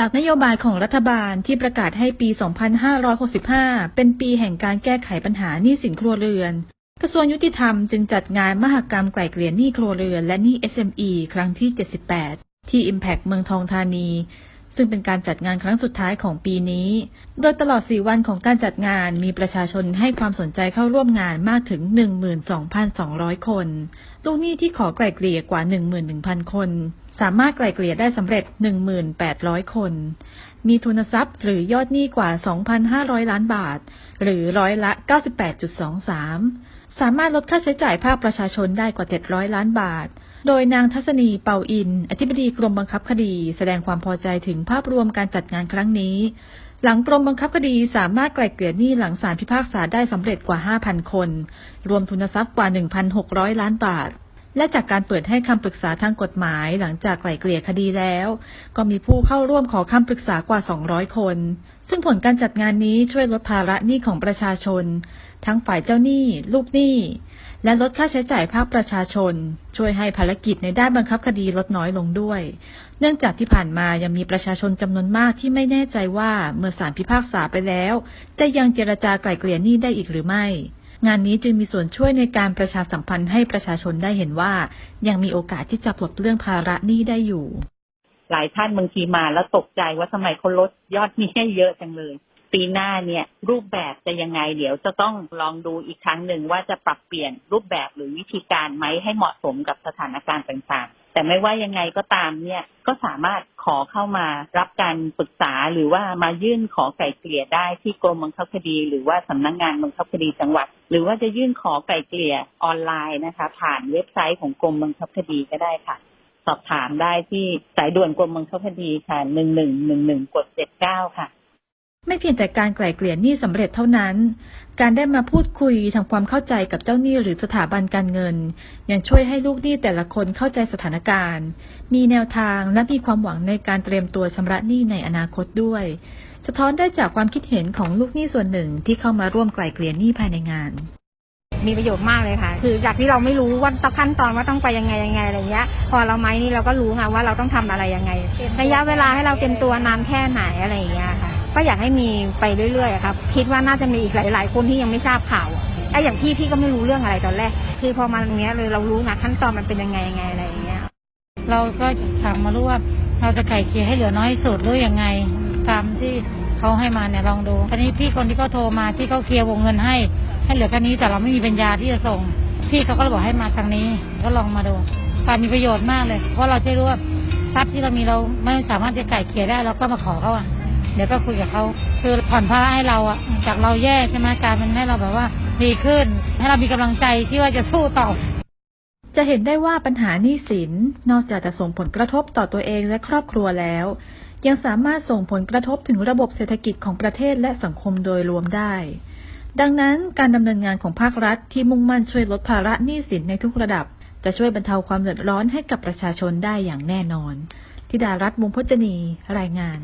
จากนโยบายของรัฐบาลที่ประกาศให้ปี 2565 เป็นปีแห่งการแก้ไขปัญหาหนี้สินครัวเรือน กระทรวงยุติธรรมจึงจัดงานมหกรรมไกล่เกลี่ยหนี้ครัวเรือนและหนี้ SME ครั้งที่ 78 ที่ Impact เมืองทองธานี ซึ่งเป็นการจัดงานครั้งสุดท้ายของปีนี้ โดยตลอด 4 วันของการจัดงานมีประชาชนให้ความสนใจเข้าร่วมงานมากถึง 12,200 คน ลูกหนี้ที่ขอไกล่เกลี่ยกว่า 11,000 คน สามารถไกล่เกลี่ยได้สำเร็จ 1,800 คน มีทุนทรัพย์หรือยอดหนี้กว่า 2,500 ล้านบาท หรือร้อยละ 98.23 สามารถลดค่าใช้จ่ายภาคประชาชนได้กว่า 700 ล้านบาท โดยนางทัศนีเปาอิน อธิบดีกรมบังคับคดี แสดงความพอใจถึงภาพรวมการจัดงานครั้งนี้ หลังกรมบังคับคดีสามารถไกล่เกลี่ยหนี้หลังศาลพิพากษาได้สำเร็จกว่า 5,000 คน รวมทุนทรัพย์กว่า 1,600 ล้านบาทและจากการเปิดให้คำปรึกษาทางกฎหมายหลังจากไกล่เกลี่ยคดีแล้ว ก็มีผู้เข้าร่วมขอคำปรึกษากว่า 200 คน ซึ่งผลการจัดงานนี้ช่วยลดภาระหนี้ของประชาชน ทั้งฝ่ายเจ้าหนี้ ลูกหนี้ และลดค่าใช้จ่ายภาคประชาชน ช่วยให้ภารกิจในด้านบังคับคดีลดน้อยลงด้วย เนื่องจากที่ผ่านมายังมีประชาชนจำนวนมากที่ไม่แน่ใจว่าเมื่อศาลพิพากษาไปแล้ว จะยังเจรจาไกล่เกลี่ยหนี้ได้อีกหรือไม่ งานนี้จึงมีส่วนช่วยในการประชาสัมพันธ์ให้ประชาชนได้เห็นว่า ยังมีโอกาสที่จะปลดเรื่องภาระหนี้ได้อยู่หลายท่านบางทีมาแล้วตกใจว่าทำไมเขาลดยอดหนี้ให้เยอะจังเลย ปีหน้าเนี่ย รูปแบบจะยังไง เดี๋ยวจะต้องลองดูอีกครั้งหนึ่งว่าจะปรับเปลี่ยนรูปแบบหรือวิธีการไหมให้เหมาะสมกับสถานการณ์ต่างๆ แต่ไม่ว่ายังไงก็ตามเนี่ยก็สามารถขอเข้ามารับการปรึกษาหรือว่ามายื่นขอไก่เกลี่ยได้ที่กรมบังคับคดี หรือว่าสำนักงงานบังคับคดีจังหวัด หรือว่าจะยื่นขอไก่เกลี่ยออนไลน์นะคะ ผ่านเว็บไซต์ของกรมบังคับคดีก็ได้ค่ะสอบถามได้ที่สายด่วนกรมบังคับคดีค่ะ หนึ่งหนึ่งหนึ่งหนึ่งกดเจ็ดเก้าค่ะ ไม่เพียงแต่การไกล่เกลี่ยหนี้สำเร็จเท่านั้น การได้มาพูดคุยทำความเข้าใจกับเจ้าหนี้หรือสถาบันการเงิน ยังช่วยให้ลูกหนี้แต่ละคนเข้าใจสถานการณ์ มีแนวทางและมีความหวังในการเตรียมตัวชำระหนี้ในอนาคตด้วย สะท้อนได้จากความคิดเห็นของลูกหนี้ส่วนหนึ่งที่เข้ามาร่วมไกล่เกลี่ยหนี้ภายในงานมีประโยชน์มากเลยค่ะ คือจากที่เราไม่รู้ว่าต้องขั้นตอนว่าต้องไปยังไงยังไงอะไรเงี้ย พอเราไม้นี่เราก็รู้ไงว่าเราต้องทำอะไรยังไง ระยะเวลาให้เราเตรียมตัวนานแค่ไหนอะไรอย่างเงี้ยค่ะ ก็อยากให้มีไปเรื่อยๆครับคิดว่าน่าจะมีอีกหลาย ๆ คนที่ยังไม่ทราบข่าวไอ้อย่างพี่พี่ก็ไม่รู้เรื่องอะไรตอนแรก คือพอมาตรงเนี้ยเลยเรารู้นะขั้นตอนมันเป็นยังไงยังไงอะไรอย่างเงี้ย เราก็ถามมารู้ว่าเราจะไก่เกลี่ยให้เหลือน้อยสุดหรือยังไง ตามที่เขาให้มาเนี่ยลองดูตอนนี้พี่คนที่เขาโทรมาที่เขาเคลียร์วงเงินให้ ให้เหลือแค่นี้แต่เราไม่มีปัญญาที่จะส่ง พี่เขาก็บอกให้มาทางนี้ ก็ลองมาดูค่ะมีประโยชน์มากเลย เพราะเราจะรู้ว่าทรัพย์ที่เรามีเราไม่สามารถจะไก่เกลี่ยได้เราก็มาขอเขาอะ เดี๋ยวก็คุยกับเขาคือผ่อนภาระให้เราอะจากเราแย่ใช่ไหมกายเป็นให้เราแบบว่าดีขึ้น ให้เรามีกำลังใจที่ว่าจะสู้ต่อ จะเห็นได้ว่าปัญหาหนี้สินนอกจากจะส่งผลกระทบต่อตัวเองและครอบครัวแล้ว ยังสามารถส่งผลกระทบถึงระบบเศรษฐกิจของประเทศและสังคมโดยรวมได้ ดังนั้นการดำเนินงานของภาครัฐที่มุ่งมั่นช่วยลดภาระหนี้สินในทุกระดับ จะช่วยบรรเทาความเดือดร้อนให้กับประชาชนได้อย่างแน่นอนธิดารัตน์วงพจนี รายงาน